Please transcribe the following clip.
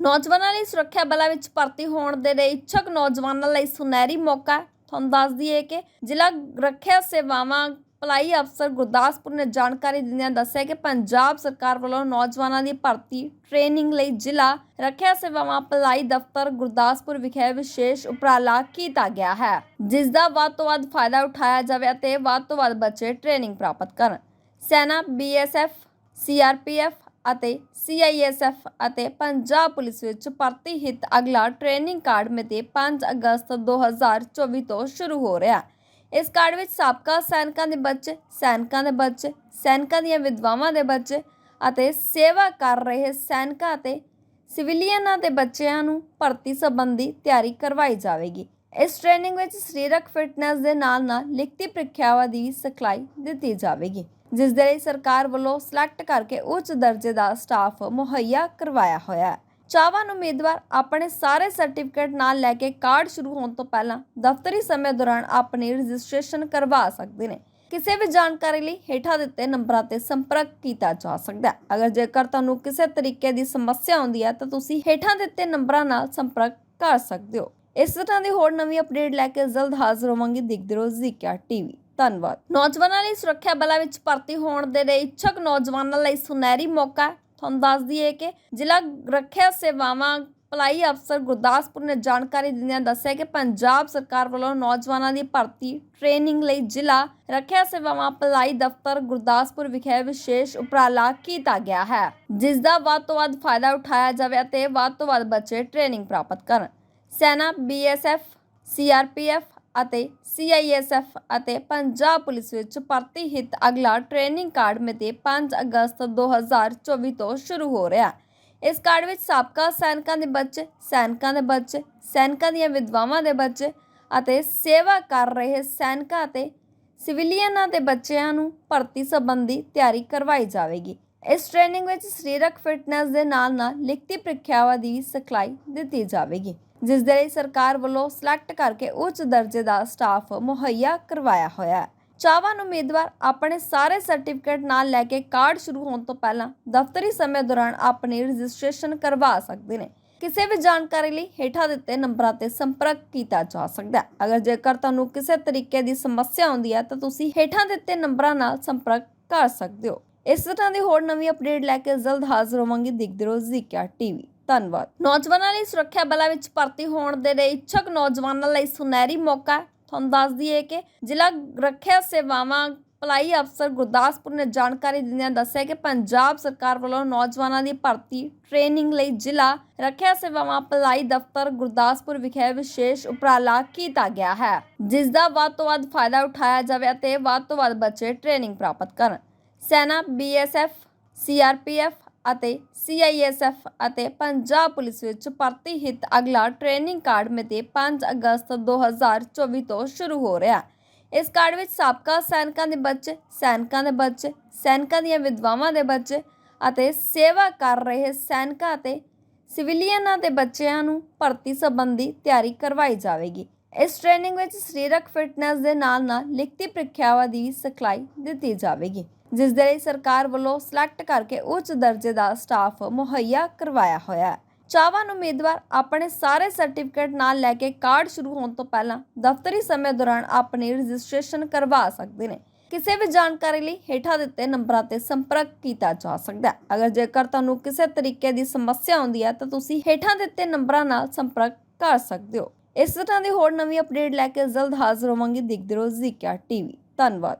ਨੌਜਵਾਨਾਂ ਲਈ ਸੁਰੱਖਿਆ ਬਲਾਂ ਵਿੱਚ ਭਰਤੀ ਹੋਣ ਦੇ ਲਈ ਇੱਛੁਕ ਨੌਜਵਾਨਾਂ ਲਈ ਸੁਨਹਿਰੀ ਮੌਕਾ ਤੁਹਾਨੂੰ ਦੱਸ ਦਈਏ ਕਿ ਜ਼ਿਲ੍ਹਾ ਰੱਖਿਆ ਸੇਵਾਵਾਂ ਭਲਾਈ ਅਫਸਰ ਗੁਰਦਾਸਪੁਰ ਨੇ ਜਾਣਕਾਰੀ ਦਿੰਦਿਆਂ ਦੱਸਿਆ ਕਿ ਪੰਜਾਬ ਸਰਕਾਰ ਵੱਲੋਂ ਨੌਜਵਾਨਾਂ ਦੀ ਭਰਤੀ ਟ੍ਰੇਨਿੰਗ ਲਈ ਜ਼ਿਲ੍ਹਾ ਰੱਖਿਆ ਸੇਵਾਵਾਂ ਭਲਾਈ ਦਫ਼ਤਰ ਗੁਰਦਾਸਪੁਰ ਵਿਖੇ ਵਿਸ਼ੇਸ਼ ਉਪਰਾਲਾ ਕੀਤਾ ਗਿਆ ਹੈ, ਜਿਸ ਦਾ ਵੱਧ ਤੋਂ ਵੱਧ ਫਾਇਦਾ ਉਠਾਇਆ ਜਾਵੇ ਅਤੇ ਵੱਧ ਤੋਂ ਵੱਧ ਬੱਚੇ ਟ੍ਰੇਨਿੰਗ ਪ੍ਰਾਪਤ ਕਰਨ। ਸੈਨਾ ਬੀਐਸਐਫ ਸੀਆਰਪੀਐਫ ਅਤੇ ਸੀਆਈਐਸਐਫ ਅਤੇ ਪੰਜਾਬ ਪੁਲਿਸ ਵਿੱਚ ਭਰਤੀ ਹਿੱਤ ਅਗਲਾ ਟ੍ਰੇਨਿੰਗ ਕਾਰਡ ਮਿਤੀ 5 ਅਗਸਤ 2024 ਤੋਂ ਸ਼ੁਰੂ ਹੋ ਰਿਹਾ ਇਸ ਕਾਰਡ ਵਿੱਚ ਸਾਬਕਾ ਸੈਨਿਕਾਂ ਦੇ ਬੱਚੇ, ਸੈਨਿਕਾਂ ਦੇ ਬੱਚੇ, ਸੈਨਿਕਾਂ ਦੀਆਂ ਵਿਧਵਾਵਾਂ ਦੇ ਬੱਚੇ ਅਤੇ ਸੇਵਾ ਕਰ ਰਹੇ ਸੈਨਿਕਾਂ ਅਤੇ ਸਿਵਲੀਅਨਾਂ ਦੇ ਬੱਚਿਆਂ ਨੂੰ ਭਰਤੀ ਸੰਬੰਧੀ ਤਿਆਰੀ ਕਰਵਾਈ ਜਾਵੇਗੀ। ਇਸ ਟ੍ਰੇਨਿੰਗ ਵਿੱਚ ਸਰੀਰਕ ਫਿਟਨੈਸ ਦੇ ਨਾਲ ਨਾਲ ਲਿਖਤੀ ਪ੍ਰੀਖਿਆਵਾਂ ਦੀ ਸਿਖਲਾਈ ਦਿੱਤੀ ਜਾਵੇਗੀ। ਜਿਸ ਦੇ ਲਈ ਸਰਕਾਰ ਵੱਲੋਂ ਸਿਲੈਕਟ ਕਰਕੇ ਉੱਚ ਦਰਜੇ ਦਾ ਸਟਾਫ ਮੁਹੱਈਆ ਕਰਵਾਇਆ ਹੋਇਆ ਹੈ। ਚਾਹਵਾਨ ਉਮੀਦਵਾਰ ਆਪਣੇ ਸਾਰੇ ਸਰਟੀਫਿਕੇਟ ਨਾਲ ਲੈ ਕੇ ਕਾਰਡ ਸ਼ੁਰੂ ਹੋਣ ਤੋਂ ਪਹਿਲਾਂ ਦਫ਼ਤਰੀ ਸਮੇਂ ਦੌਰਾਨ ਆਪਣੀ ਰਜਿਸਟ੍ਰੇਸ਼ਨ ਕਰਵਾ ਸਕਦੇ ਨੇ। ਕਿਸੇ ਵੀ ਜਾਣਕਾਰੀ ਲਈ ਹੇਠਾਂ ਦਿੱਤੇ ਨੰਬਰਾਂ ਤੇ ਸੰਪਰਕ ਕੀਤਾ ਜਾ ਸਕਦਾ ਹੈ। ਅਗਰ ਜੇਕਰ ਤੁਹਾਨੂੰ ਕਿਸੇ ਤਰੀਕੇ ਦੀ ਸਮੱਸਿਆ ਆਉਂਦੀ ਹੈ ਤਾਂ ਤੁਸੀਂ ਹੇਠਾਂ ਦਿੱਤੇ ਨੰਬਰਾਂ ਨਾਲ ਸੰਪਰਕ ਕਰ ਸਕਦੇ ਹੋ। ਇਸ ਤਰ੍ਹਾਂ ਦੀ ਹੋਰ ਨਵੀਂ ਅਪਡੇਟ ਲੈ ਕੇ ਜਲਦ ਹਾਜ਼ਰ ਹੋਵਾਂਗੇ। ਦੇਖਦੇ ਰਹੋ ਜ਼ੀਕਿਆ ਟੀਵੀ ਧੰਨਵਾਦ। ਨੌਜਵਾਨਾਂ ਲਈ ਸੁਰੱਖਿਆ ਬਲਾਂ ਵਿੱਚ ਭਰਤੀ ਹੋਣ ਦੇ ਲਈ ਇੱਛੁਕ ਨੌਜਵਾਨਾਂ ਲਈ ਸੁਨਹਿਰੀ ਮੌਕਾ ਤੁਹਾਨੂੰ ਦੱਸ ਦਈਏ ਕਿ ਜ਼ਿਲ੍ਹਾ ਰੱਖਿਆ ਸੇਵਾਵਾਂ ਭਲਾਈ ਅਫਸਰ ਗੁਰਦਾਸਪੁਰ ਨੇ ਜਾਣਕਾਰੀ ਦਿੰਦਿਆਂ ਦੱਸਿਆ ਕਿ ਪੰਜਾਬ ਸਰਕਾਰ ਵੱਲੋਂ ਨੌਜਵਾਨਾਂ ਦੀ ਭਰਤੀ ਟ੍ਰੇਨਿੰਗ ਲਈ ਜ਼ਿਲ੍ਹਾ ਰੱਖਿਆ ਸੇਵਾਵਾਂ ਭਲਾਈ ਦਫ਼ਤਰ ਗੁਰਦਾਸਪੁਰ ਵਿਖੇ ਵਿਸ਼ੇਸ਼ ਉਪਰਾਲਾ ਕੀਤਾ ਗਿਆ ਹੈ ਜਿਸ ਦਾ ਵੱਧ ਤੋਂ ਵੱਧ ਫਾਇਦਾ ਉਠਾਇਆ ਜਾਵੇ ਅਤੇ ਵੱਧ ਤੋਂ ਵੱਧ ਬੱਚੇ ਟ੍ਰੇਨਿੰਗ ਪ੍ਰਾਪਤ ਕਰਨ। ਸੈਨਾ ਬੀਐਸਐਫ ਸੀਆਰਪੀਐਫ ਅਤੇ ਸੀਆਈਐਸਐਫ ਅਤੇ ਪੰਜਾਬ ਪੁਲਿਸ ਵਿੱਚ ਭਰਤੀ ਹਿੱਤ ਅਗਲਾ ਟ੍ਰੇਨਿੰਗ ਕਾਰਡ ਮਿਤੀ 5 ਅਗਸਤ 2024 ਤੋਂ ਸ਼ੁਰੂ ਹੋ ਰਿਹਾ ਇਸ ਕਾਰਡ ਵਿੱਚ ਸਾਬਕਾ ਸੈਨਿਕਾਂ ਦੇ ਬੱਚੇ, ਸੈਨਿਕਾਂ ਦੇ ਬੱਚੇ, ਸੈਨਿਕਾਂ ਦੀਆਂ ਵਿਧਵਾਵਾਂ ਦੇ ਬੱਚੇ ਅਤੇ ਸੇਵਾ ਕਰ ਰਹੇ ਸੈਨਿਕਾਂ ਅਤੇ ਸਿਵਲੀਅਨਾਂ ਦੇ ਬੱਚਿਆਂ ਨੂੰ ਭਰਤੀ ਸੰਬੰਧੀ ਤਿਆਰੀ ਕਰਵਾਈ ਜਾਵੇਗੀ। ਇਸ ਟ੍ਰੇਨਿੰਗ ਵਿੱਚ ਸਰੀਰਕ ਫਿਟਨੈਸ ਦੇ ਨਾਲ ਨਾਲ ਲਿਖਤੀ ਪ੍ਰੀਖਿਆਵਾਂ ਦੀ ਸਿਖਲਾਈ ਦਿੱਤੀ ਜਾਵੇਗੀ ਜਿਸ ਦੇ ਲਈ ਸਰਕਾਰ ਵੱਲੋਂ ਸਿਲੈਕਟ ਕਰਕੇ ਉੱਚ ਦਰਜੇ ਦਾ ਸਟਾਫ ਮੁਹੱਈਆ ਕਰਵਾਇਆ ਹੋਇਆ ਹੈ। ਚਾਹਵਾਨ ਉਮੀਦਵਾਰ ਆਪਣੇ ਸਾਰੇ ਸਰਟੀਫਿਕੇਟ ਨਾਲ ਲੈ ਕੇ ਕਾਰਡ ਸ਼ੁਰੂ ਹੋਣ ਤੋਂ ਪਹਿਲਾਂ ਦਫ਼ਤਰੀ ਸਮੇਂ ਦੌਰਾਨ ਆਪਣੀ ਰਜਿਸਟ੍ਰੇਸ਼ਨ ਕਰਵਾ ਸਕਦੇ ਨੇ। ਕਿਸੇ ਵੀ ਜਾਣਕਾਰੀ ਲਈ ਹੇਠਾਂ ਦਿੱਤੇ ਨੰਬਰਾਂ ਤੇ ਸੰਪਰਕ ਕੀਤਾ ਜਾ ਸਕਦਾ ਹੈ। ਅਗਰ ਜੇਕਰ ਤੁਹਾਨੂੰ ਕਿਸੇ ਤਰੀਕੇ ਦੀ ਸਮੱਸਿਆ ਆਉਂਦੀ ਹੈ ਤਾਂ ਤੁਸੀਂ ਹੇਠਾਂ ਦਿੱਤੇ ਨੰਬਰਾਂ ਨਾਲ ਸੰਪਰਕ ਕਰ ਸਕਦੇ ਹੋ। ਇਸ ਤਰ੍ਹਾਂ ਦੀ ਹੋਰ ਨਵੀਂ ਅਪਡੇਟ ਲੈ ਕੇ ਜਲਦ ਹਾਜ਼ਰ ਹੋਵਾਂਗੇ। ਦੇਖਦੇ ਰਹੋ ਜ਼ੀਕਿਆ ਟੀਵੀ ਧੰਨਵਾਦ। ਨੌਜਵਾਨਾਂ ਲਈ ਸੁਰੱਖਿਆ ਬਲਾਂ ਵਿੱਚ ਭਰਤੀ ਹੋਣ ਦੇ ਲਈ ਇੱਛੁਕ ਨੌਜਵਾਨਾਂ ਲਈ ਸੁਨਹਿਰੀ ਮੌਕਾ ਤੁਹਾਨੂੰ ਦੱਸ ਦਈਏ ਕਿ ਜ਼ਿਲ੍ਹਾ ਰੱਖਿਆ ਸੇਵਾਵਾਂ ਭਲਾਈ ਅਫਸਰ ਗੁਰਦਾਸਪੁਰ ਨੇ ਜਾਣਕਾਰੀ ਦਿੰਦਿਆਂ ਦੱਸਿਆ ਕਿ ਪੰਜਾਬ ਸਰਕਾਰ ਵੱਲੋਂ ਨੌਜਵਾਨਾਂ ਦੀ ਭਰਤੀ ਟ੍ਰੇਨਿੰਗ ਲਈ ਜ਼ਿਲ੍ਹਾ ਰੱਖਿਆ ਸੇਵਾਵਾਂ ਭਲਾਈ ਦਫ਼ਤਰ ਗੁਰਦਾਸਪੁਰ ਵਿਖੇ ਵਿਸ਼ੇਸ਼ ਉਪਰਾਲਾ ਕੀਤਾ ਗਿਆ ਹੈ ਜਿਸ ਦਾ ਵੱਧ ਤੋਂ ਵੱਧ ਫਾਇਦਾ ਉਠਾਇਆ ਜਾਵੇ ਅਤੇ ਵੱਧ ਤੋਂ ਵੱਧ ਬੱਚੇ ਟ੍ਰੇਨਿੰਗ ਪ੍ਰਾਪਤ ਕਰਨ। ਸੈਨਾ ਬੀਐਸਐਫ ਸੀਆਰਪੀਐਫ ਅਤੇ ਸੀਆਈਐਸਐਫ ਅਤੇ ਪੰਜਾਬ ਪੁਲਿਸ ਵਿੱਚ ਭਰਤੀ ਹਿੱਤ ਅਗਲਾ ਟ੍ਰੇਨਿੰਗ ਕਾਰਡ ਮਿਤੀ 5 ਅਗਸਤ 2024 ਤੋਂ ਸ਼ੁਰੂ ਹੋ ਰਿਹਾ ਇਸ ਕਾਰਡ ਵਿੱਚ ਸਾਬਕਾ ਸੈਨਿਕਾਂ ਦੇ ਬੱਚੇ, ਸੈਨਿਕਾਂ ਦੇ ਬੱਚੇ, ਸੈਨਿਕਾਂ ਦੀਆਂ ਵਿਧਵਾਵਾਂ ਦੇ ਬੱਚੇ ਅਤੇ ਸੇਵਾ ਕਰ ਰਹੇ ਸੈਨਿਕਾਂ ਅਤੇ ਸਿਵਲੀਅਨਾਂ ਦੇ ਬੱਚਿਆਂ ਨੂੰ ਭਰਤੀ ਸੰਬੰਧੀ ਤਿਆਰੀ ਕਰਵਾਈ ਜਾਵੇਗੀ। ਇਸ ਟ੍ਰੇਨਿੰਗ ਵਿੱਚ ਸਰੀਰਕ ਫਿਟਨੈਸ ਦੇ ਨਾਲ ਨਾਲ ਲਿਖਤੀ ਪ੍ਰੀਖਿਆਵਾਂ ਦੀ ਸਿਖਲਾਈ ਦਿੱਤੀ ਜਾਵੇਗੀ। ਜਿਸ ਦੇ ਲਈ ਸਰਕਾਰ ਵੱਲੋਂ ਸਿਲੈਕਟ ਕਰਕੇ ਉੱਚ ਦਰਜੇ ਦਾ ਸਟਾਫ ਮੁਹੱਈਆ ਕਰਵਾਇਆ ਹੋਇਆ ਹੈ। ਚਾਹਵਾਨ ਉਮੀਦਵਾਰ ਆਪਣੇ ਸਾਰੇ ਸਰਟੀਫਿਕੇਟ ਨਾਲ ਲੈ ਕੇ ਕਾਰਡ ਸ਼ੁਰੂ ਹੋਣ ਤੋਂ ਪਹਿਲਾਂ ਦਫ਼ਤਰੀ ਸਮੇਂ ਦੌਰਾਨ ਆਪਣੀ ਰਜਿਸਟ੍ਰੇਸ਼ਨ ਕਰਵਾ ਸਕਦੇ ਨੇ। ਕਿਸੇ ਵੀ ਜਾਣਕਾਰੀ ਲਈ ਹੇਠਾਂ ਦਿੱਤੇ ਨੰਬਰਾਂ ਤੇ ਸੰਪਰਕ ਕੀਤਾ ਜਾ ਸਕਦਾ ਹੈ। ਅਗਰ ਜੇਕਰ ਤੁਹਾਨੂੰ ਕਿਸੇ ਤਰੀਕੇ ਦੀ ਸਮੱਸਿਆ ਆਉਂਦੀ ਹੈ ਤਾਂ ਤੁਸੀਂ ਹੇਠਾਂ ਦਿੱਤੇ ਨੰਬਰਾਂ ਨਾਲ ਸੰਪਰਕ ਕਰ ਸਕਦੇ ਹੋ। ਇਸ ਤਰ੍ਹਾਂ ਦੀ ਹੋਰ ਨਵੀਂ ਅਪਡੇਟ ਲੈ ਕੇ ਜਲਦ ਹਾਜ਼ਰ ਹੋਵਾਂਗੇ। ਦੇਖਦੇ ਰਹੋ ਜ਼ੀਕਿਆ ਟੀਵੀ ਧੰਨਵਾਦ।